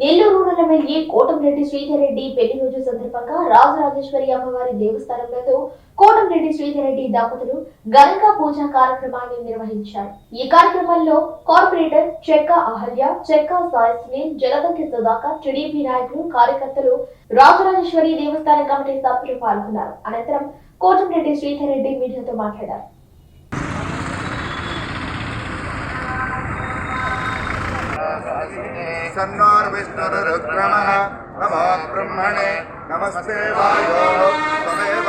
Nellore rural MLA Kotamreddy Sridhar Reddy పెళ్ళి రోజు సందర్భంగా రాజరాజేశ్వరి అమ్మవారి దేవస్థానంలో కోటంరెడ్డి శ్రీధర్ రెడ్డి దంపతులు ఘనంగా పూజా కార్యక్రమాన్ని నిర్వహించారు. ఈ కార్యక్రమంలో కార్పొరేటర్ చెక్క అహల్య చెక్క సాయి సునీల్ జలదంకి సుధాకర్ టీడీపీ నాయకులు కార్యకర్తలు రాజరాజేశ్వరి దేవస్థాన కమిటీ సభ్యులు పాల్గొన్నారు. అనంతరం కోటంరెడ్డి శ్రీధర్ రెడ్డి మీడియాతో మాట్లాడారు. सन्नार विष्णुरुक्रमः नमो ब्रह्मणे नमस्ते वायो। तमेव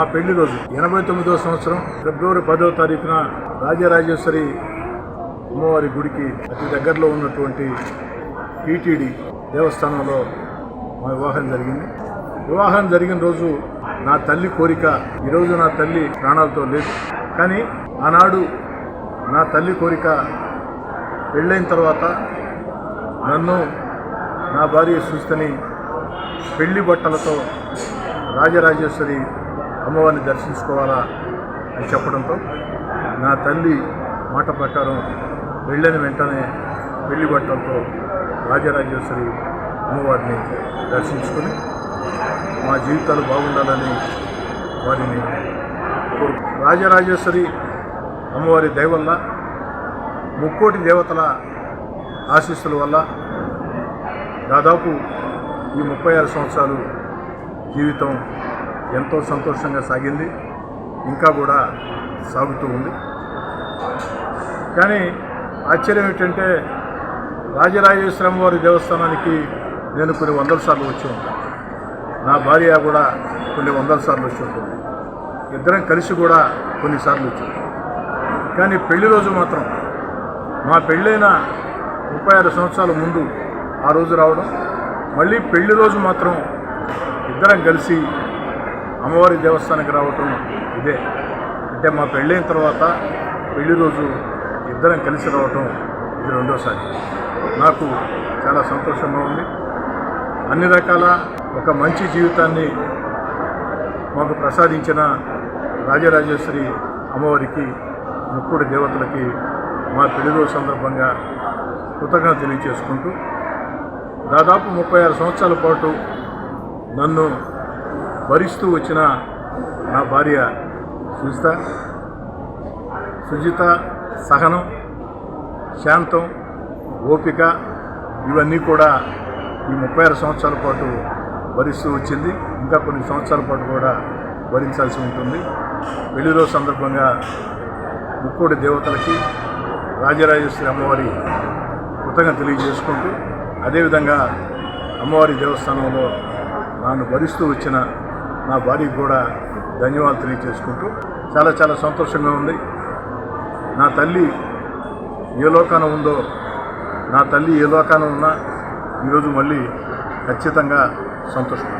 మా పెళ్ళి రోజు ఎనభై తొమ్మిదవ సంవత్సరం ఫిబ్రవరి పదో తారీఖున రాజరాజేశ్వరి అమ్మవారి గుడికి అతి దగ్గరలో ఉన్నటువంటి టీటీడీ దేవస్థానంలో మా వివాహం జరిగింది. వివాహం జరిగిన రోజు నా తల్లి కోరిక ఈరోజు నా తల్లి ప్రాణాలతో లేదు. కానీ ఆనాడు నా తల్లి కోరిక పెళ్ళైన తర్వాత నన్ను నా భార్య సుస్థని పెళ్ళి బట్టలతో రాజరాజేశ్వరి అమ్మవారిని దర్శించుకోవాలా అని చెప్పడంతో నా తల్లి మాట ప్రకారం వెళ్ళిన వెంటనే పెళ్ళి పట్టడంతో రాజరాజేశ్వరి అమ్మవారిని దర్శించుకొని మా జీవితాలు బాగుండాలని వారిని రాజరాజేశ్వరి అమ్మవారి దయవల్ల ముక్కోటి దేవతల ఆశీస్సుల వల్ల దాదాపు ఈ ముప్పై ఆరు సంవత్సరాలు జీవితం ఎంతో సంతోషంగా సాగింది. ఇంకా కూడా సాగుతూ ఉంది. కానీ ఆశ్చర్యం ఏంటంటే రాజరాజేశ్వరం వారి దేవస్థానానికి నేను కొన్ని వందల సార్లు వచ్చి ఉంటాను. నా భార్య కూడా కొన్ని వందల సార్లు వచ్చి ఉంటుంది. ఇద్దరం కలిసి కూడా కొన్నిసార్లు వచ్చి కానీ పెళ్ళి రోజు మాత్రం మా పెళ్ళైన ముప్పై ఆరు సంవత్సరాల ముందు ఆ రోజు రావడం మళ్ళీ పెళ్ళి రోజు మాత్రం ఇద్దరం కలిసి అమ్మవారి దేవస్థానానికి రావటం ఇదే. అంటే మా పెళ్ళైన తర్వాత పెళ్ళి రోజు ఇద్దరం కలిసి రావటం ఇది రెండోసారి. నాకు చాలా సంతోషంగా ఉంది. అన్ని రకాల ఒక మంచి జీవితాన్ని మాకు ప్రసాదించిన రాజరాజేశ్వరి అమ్మవారికి ముక్కుడు దేవతలకి మా పెళ్ళి రోజు సందర్భంగా కృతజ్ఞత తెలియజేసుకుంటూ దాదాపు ముప్పై ఆరు సంవత్సరాల పాటు నన్ను భరిస్తూ వచ్చిన నా భార్య సుజిత. సుజిత సహనం శాంతం ఓపిక ఇవన్నీ కూడా ఈ ముప్పై ఆరు సంవత్సరాల పాటు భరిస్తూ వచ్చింది. ఇంకా కొన్ని సంవత్సరాల పాటు కూడా భరించాల్సి ఉంటుంది. పెళ్ళి రోజు సందర్భంగా ముక్కోడి దేవతలకి రాజరాజేశ్వరి అమ్మవారి కృతజ్ఞత తెలియజేసుకుంటూ అదేవిధంగా అమ్మవారి దేవస్థానంలో నన్ను భరిస్తూ వచ్చిన నా భార్యకు కూడా ధన్యవాదాలు తెలియజేసుకుంటూ చాలా చాలా సంతోషంగా ఉంది. నా తల్లి ఏ లోకాన ఉందో నా తల్లి ఏ లోకాన ఉన్నా ఈరోజు మళ్ళీ ఖచ్చితంగా సంతోషం